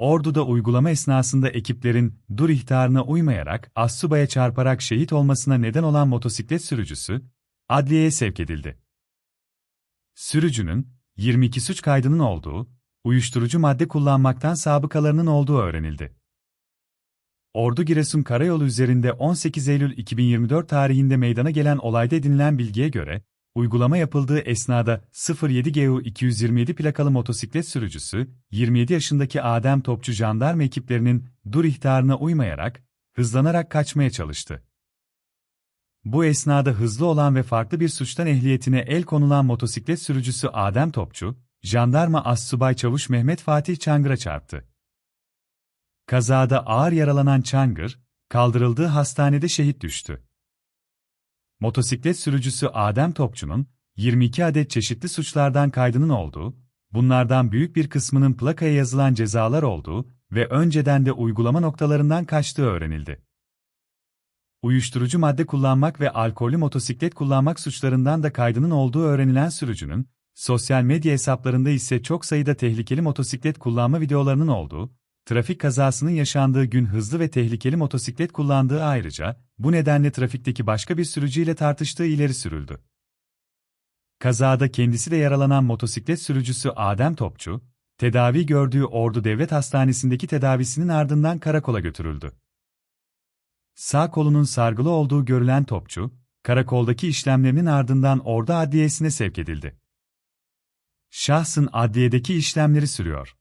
Ordu'da uygulama esnasında ekiplerin dur ihtarına uymayarak Assuba'ya çarparak şehit olmasına neden olan motosiklet sürücüsü, adliyeye sevk edildi. Sürücünün, 22 suç kaydının olduğu, uyuşturucu madde kullanmaktan sabıkalarının olduğu öğrenildi. Ordu Giresun Karayolu üzerinde 18 Eylül 2024 tarihinde meydana gelen olayda edinilen bilgiye göre, uygulama yapıldığı esnada 07GU 227 plakalı motosiklet sürücüsü, 27 yaşındaki Adem Topçu jandarma ekiplerinin dur ihtarına uymayarak, hızlanarak kaçmaya çalıştı. Bu esnada hızlı olan ve farklı bir suçtan ehliyetine el konulan motosiklet sürücüsü Adem Topçu, jandarma Assubay Çavuş Mehmet Fatih Çangır'a çarptı. Kazada ağır yaralanan Çangır, kaldırıldığı hastanede şehit düştü. Motosiklet sürücüsü Adem Topçu'nun, 22 adet çeşitli suçlardan kaydının olduğu, bunlardan büyük bir kısmının plakaya yazılan cezalar olduğu ve önceden de uygulama noktalarından kaçtığı öğrenildi. Uyuşturucu madde kullanmak ve alkollü motosiklet kullanmak suçlarından da kaydının olduğu öğrenilen sürücünün, sosyal medya hesaplarında ise çok sayıda tehlikeli motosiklet kullanma videolarının olduğu, trafik kazasının yaşandığı gün hızlı ve tehlikeli motosiklet kullandığı ayrıca, bu nedenle trafikteki başka bir sürücüyle tartıştığı ileri sürüldü. Kazada kendisi de yaralanan motosiklet sürücüsü Adem Topçu, tedavi gördüğü Ordu Devlet Hastanesi'ndeki tedavisinin ardından karakola götürüldü. Sağ kolunun sargılı olduğu görülen Topçu, karakoldaki işlemlerinin ardından Ordu Adliyesi'ne sevk edildi. Şahsın adliyedeki işlemleri sürüyor.